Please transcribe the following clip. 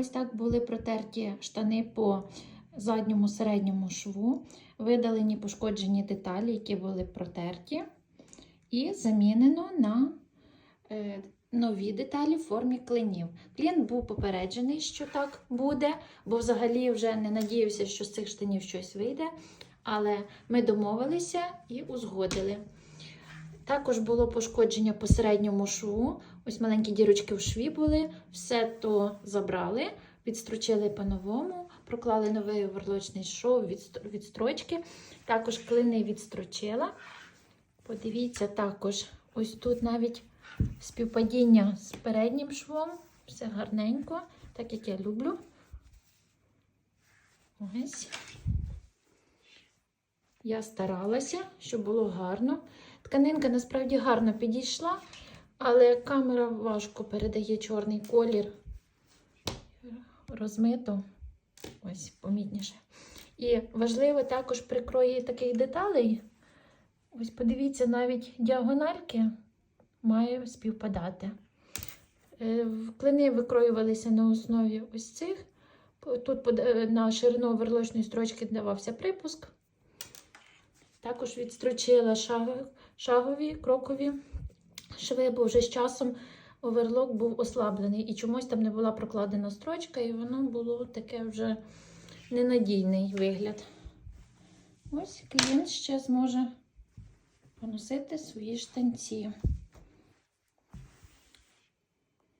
Ось так були протерті штани по задньому середньому шву, видалені пошкоджені деталі, які були протерті, і замінено на е, нові деталі в формі клинів. Клієнт був попереджений, що так буде, бо взагалі вже не надіявся, що з цих штанів щось вийде. Але ми домовилися і узгодили. Також було пошкодження по середньому шву. Ось маленькі дірочки в шві були. Все то забрали, відстрочили по-новому, проклали новий оверлочний шов від, строчки. Також клини відстрочила. Подивіться, також ось тут навіть співпадіння з переднім швом. Все гарненько, так як я люблю. Ось. Я старалася, щоб було гарно. Тканинка насправді гарно підійшла, але камера важко передає чорний колір. Розмито, ось помітніше. І важливо також при крої таких деталей. Ось подивіться, навіть діагональки має співпадати. Е, Клини викроювалися на основі ось цих. Тут е, на ширину оверлочної строчки давався припуск. Також відстрочила шагові, крокові шви, бо вже з часом оверлок був ослаблений і чомусь там не була прокладена строчка, і воно було таке вже ненадійний вигляд. Ось клієнт ще зможе поносити свої штанці.